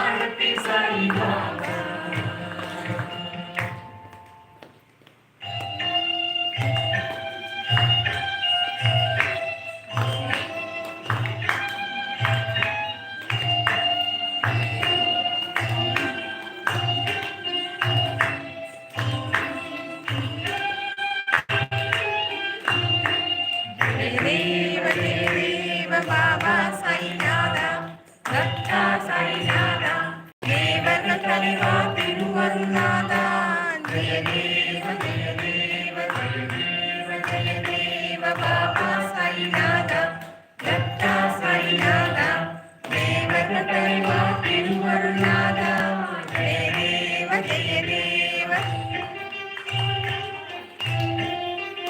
ஆரத்தி Sai Baba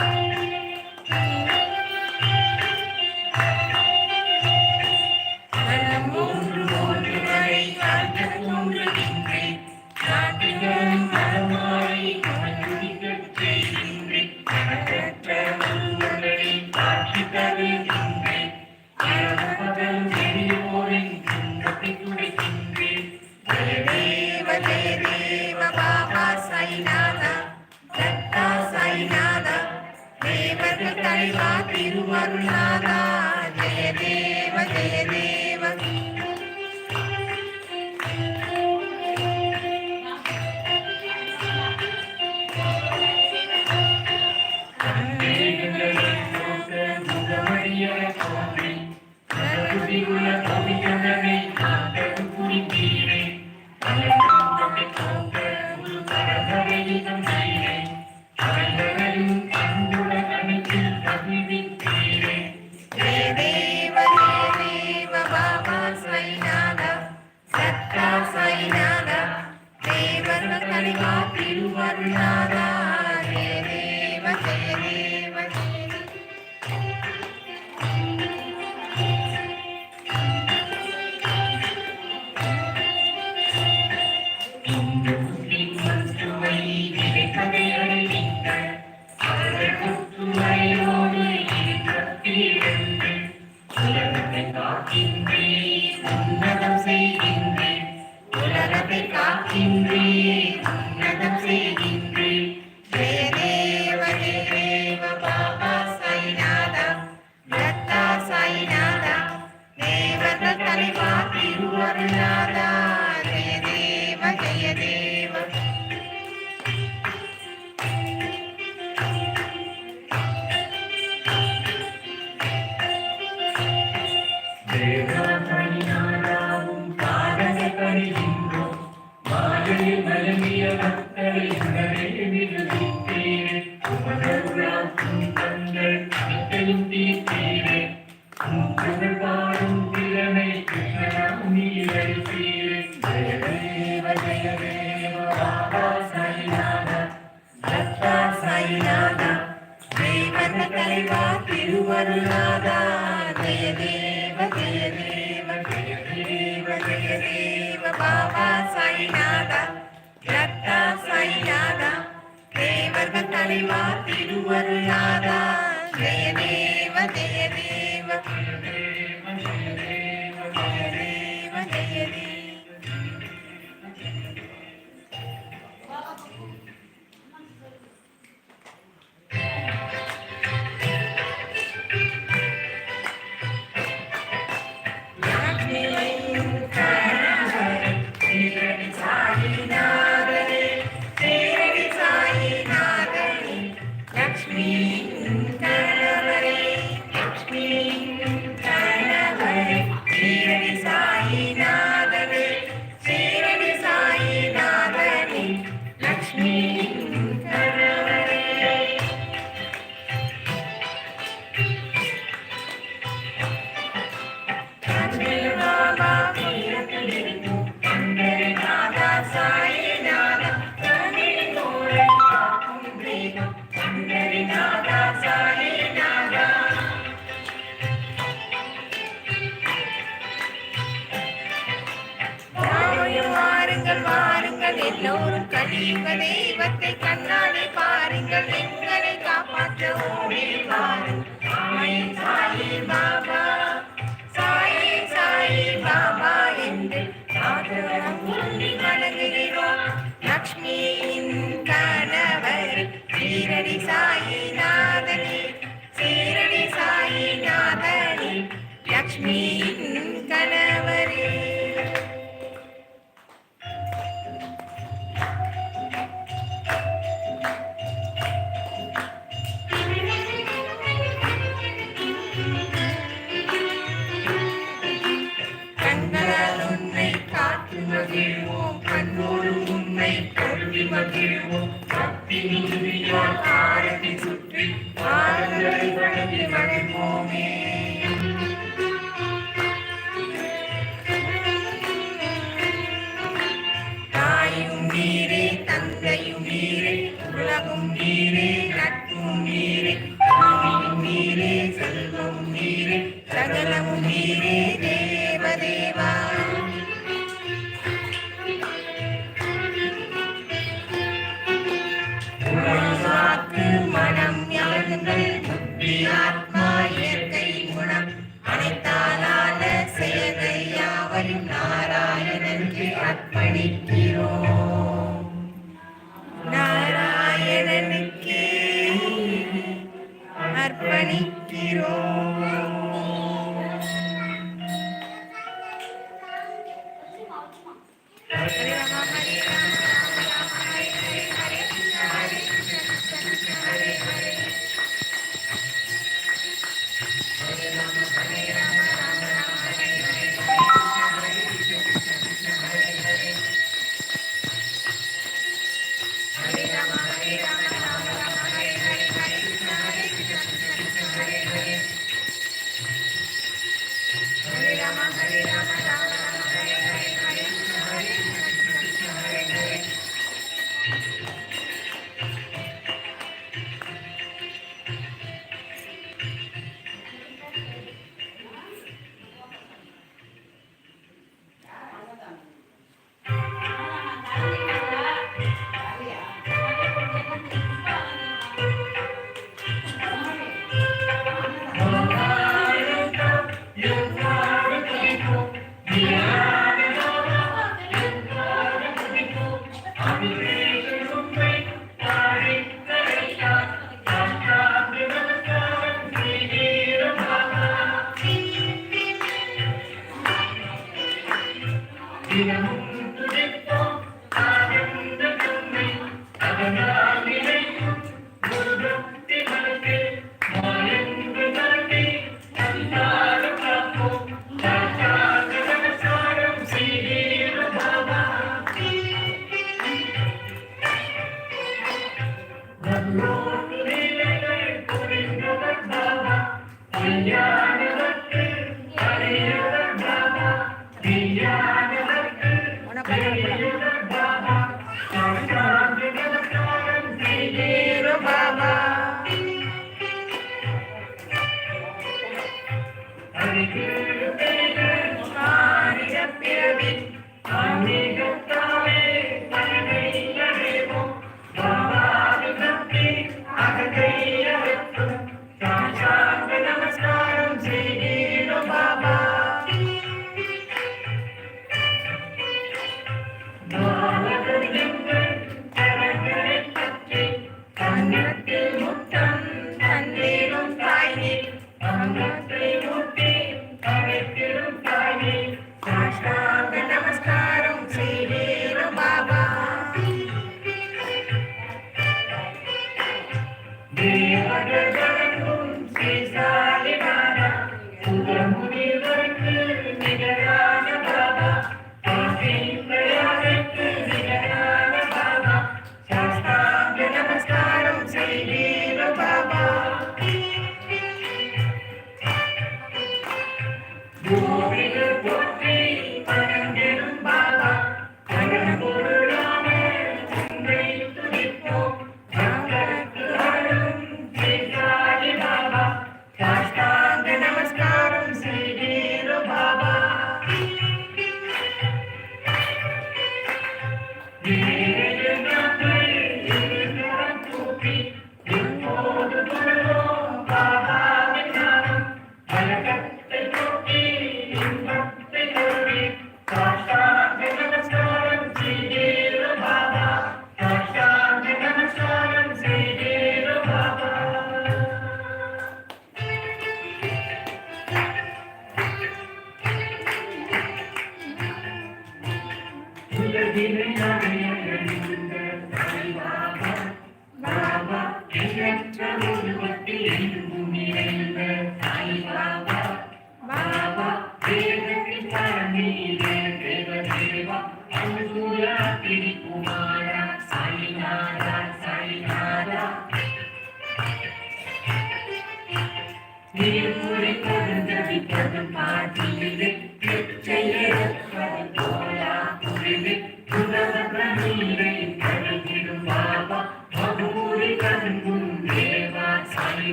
Bye. ஜெய தலைவா திருவருளாதா ஜெய தேவ ஜெய தேவ ஜெய தேவ ஜெய தேவ பாபா சாய்நாதா ரத்தா சாய்நாதா தேவர்கள்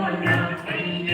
Yeah.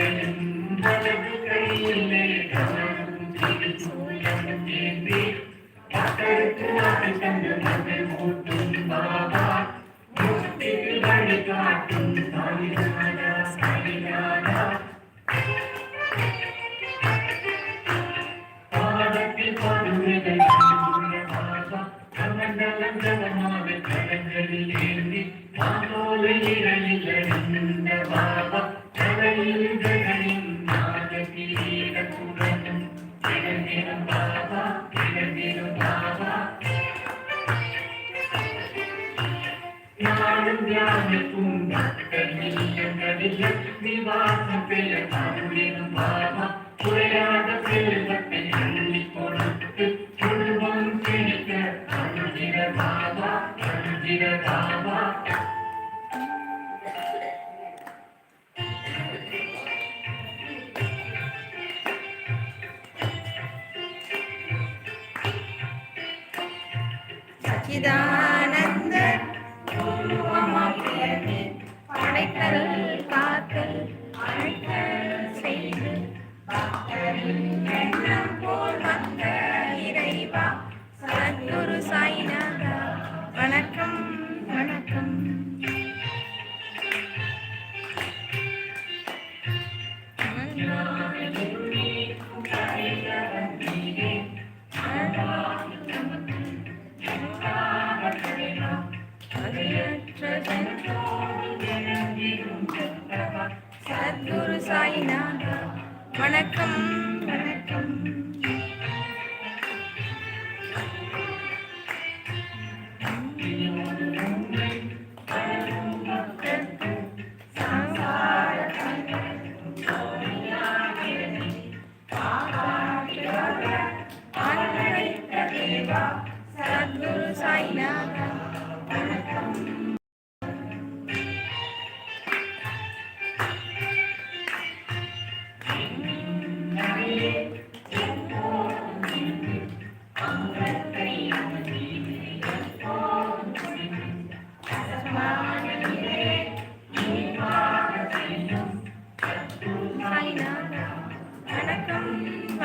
சத்குரு சாய்நாதா. வணக்கம்.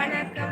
வணக்கம்.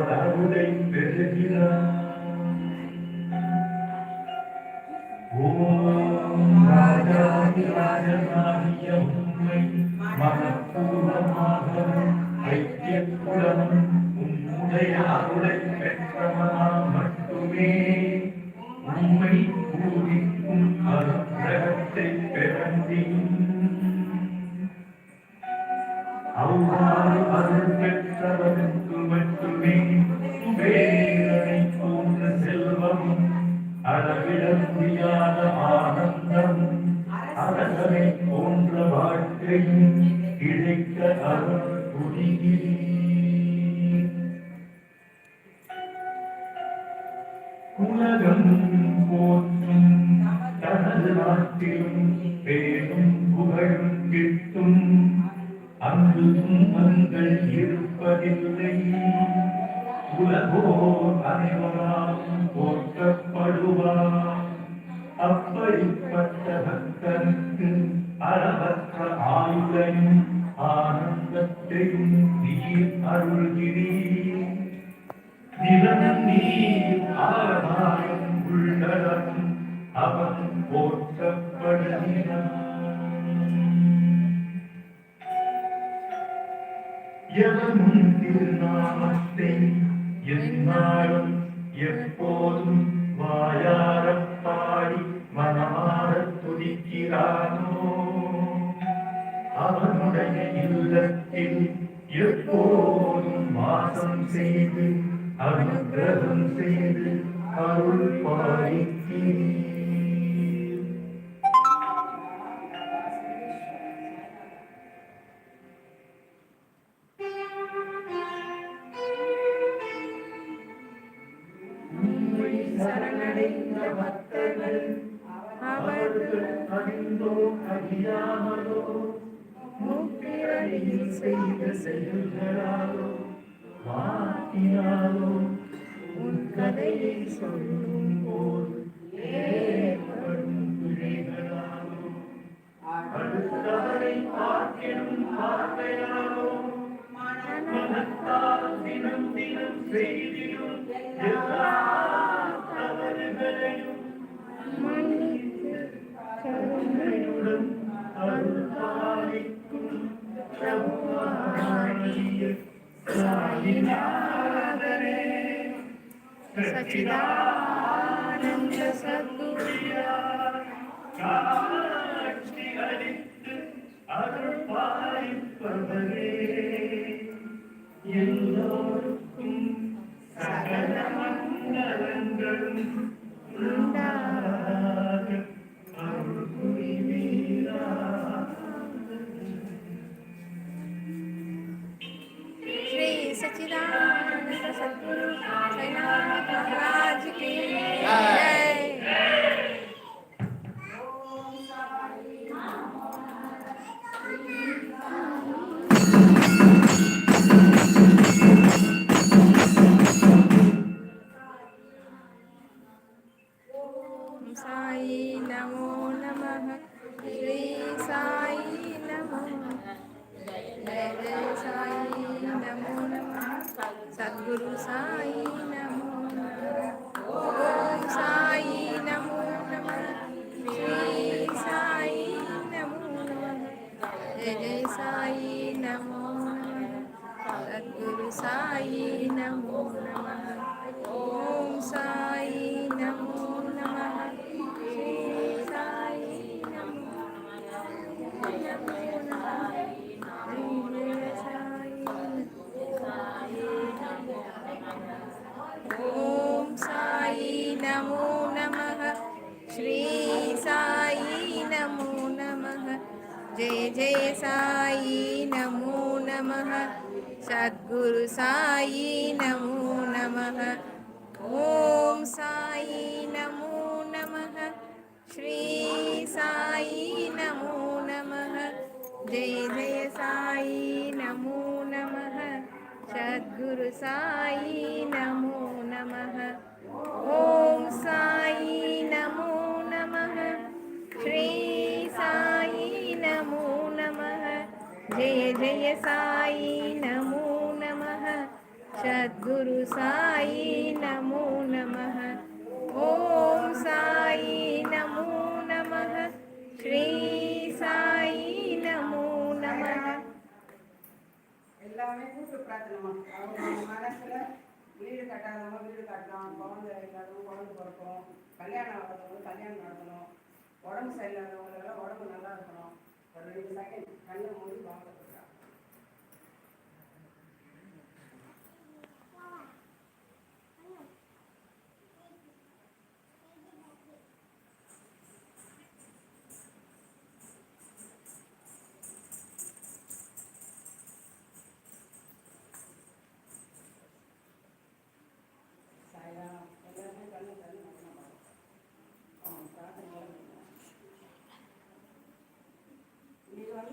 கடவுளை பெறுகிறார் ஓம் ராஜாதி ராஜனாகிய உண்மை மனப்பூர்வமாகவும் ஐக்கியத்துடனும் உன்னுடைய அருளை பெற்றவனால் மட்டுமே உண்மை பூரிக்கும் அனுகிரகத்தை பெற முடியும் அவ்வாறு அருள் பெற்றவனுக்கு அளவிட முடியாத ஆனந்தமும் அரசனை போன்ற வாழ்க்கையும் கிடைக்க அருள் புரிகிறீர். உலகம் போற்றும் தனது நாட்டிலும் பேரும் புகழும் கிட்டும். அங்கு துன்பங்கள் இருப்பதில்லை. உலகோ அனைவராகும் ஆனந்தத்தையும் நீர் அருள்கிறீர் நிலம் நீர் ஆகாயம் உள்ளடம் அவன் போற்றப்படுகிறான் எவனும் திருநாமத்தை எந்நாளும் எப்போதும் வாயாரப் பாடி மனமாரத் துதிக்கிறானோ அவனுடைய இல்லத்தில் எப்போதும் வாசம் செய்து அனுகிரகம் செய்து அருள் பாலிக்கிறீர் சரணடைந்த பக்தர்கள் அவர்கள் அறிந்தோ அறியாமலோ செய்த செயல்களாலோ வாக்கினாலோ உன் கதையை சொல்லும் போல் ஏற்படும் பிழைகளாலோ அடுத்தவரை பார்க்கிடும் பார்வையாலோ மனத்தால் தினம் தினம் செய்திடும் எல்லா தவறுகளையும் மன்னித்து கருணையுடன் அருள் സച്ചിദാനന്ദ സദ്ഗുരിയാക്ഷികളിത്ത് അരുൾപ്പായിപ്പവരേ എല്ലോർക്കും സകല മംഗളങ്ങളും ഉണ്ടാ Sai Namo Namah Sai Namo Namah Jai Sai Namo Namah Sai सद्गुरु साई नमो नमः। ओम साई नमो नमः। श्री साई नमो नमः। जय जय साई नमो नमः। सद्गुरु साई नमो नमः। ॐ साई नमो नमः। श्री साई नमो नमः। जय जय साई சத்குரு சாயி நமோ நம ஓம் சாயி நமோ நம ஸ்ரீ சாயி நமோ நம எல்லாமே கூட்டு அவங்க மனசுல வீடு கட்டாதவங்க வீடு கட்டலாம் குழந்தை இல்லாதவங்க குழந்தை பிறக்கும். கல்யாணம் ஆகாதவங்க கல்யாணம் நடத்தணும் உடம்பு சரியில்லாதவங்களெல்லாம் உடம்பு நல்லா இருக்கணும். ஒரு ரெண்டு செகண்ட் கண்ணை மூடி வாங்கணும்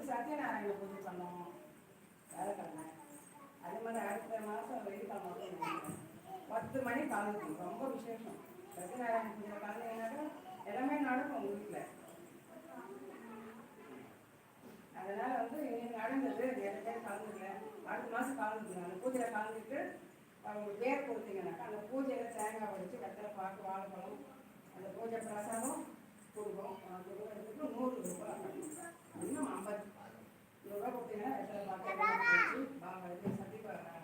சத்யநாராயண பூஜை பண்ணோம் வேலைக்கிழமை அதே மாதிரி அடுத்த மாதம் வெள்ளிக்கிழமை பத்து மணி கலந்துக்கும் ரொம்ப விசேஷம் சத்யநாராயண பூஜை கலந்தீங்கன்னாக்கா எல்லாமே நடக்கும் உங்கள் வீட்டில் அதனால் வந்து இன்னைக்கு நடந்தது நிறைய பேர் கலந்துக்கல அடுத்த மாதம் கலந்துக்குங்க அந்த பூஜையில் கலந்துட்டு அவங்க பேர் கொடுத்தீங்கன்னாக்கா அந்த பூஜையில் தேங்காய் வடித்து கத்திர பாக்கு வாழைப்பழம் அந்த பூஜை பிரசாதம் அது கொடுக்கறதுக்கு நூறு ரூபாய். இன்னும் ஐம்பது. ரூபாய் கொடுத்தீங்கன்னா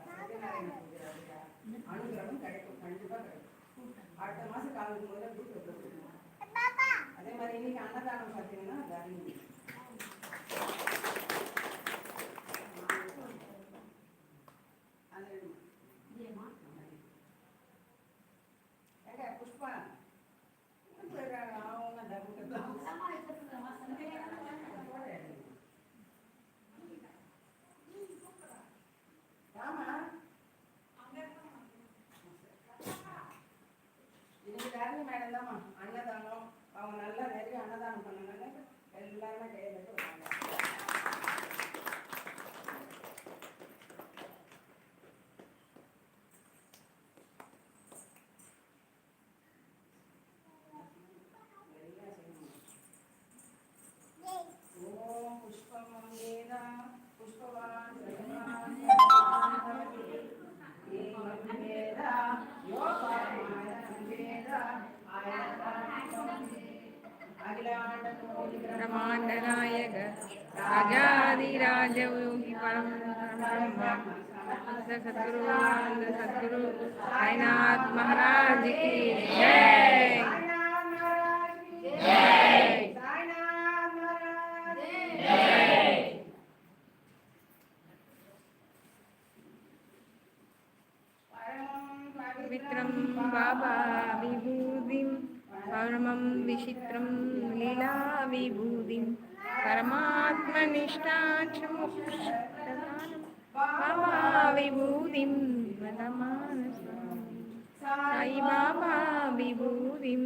சத்யநாராயண பூஜை அனுகிரகம் கிடைக்கும். கண்டிப்பாக கிடைக்கும். அடுத்த மாதம் போது வீட்டில் கொடுத்துருக்கோம் அதே மாதிரி இன்னைக்கு அன்னதானம் பார்த்தீங்கன்னா தர்மம் ಒಳಗಡೆ सतगुरु सतगुरु साईनाथ महाराज की जय पवित्रं बाबा विभूतिं परमं विचित्रं लीला विभूतिं परमात्मनिष्ठा च బాబా విభూతిం సాయి బాబా విభూతిం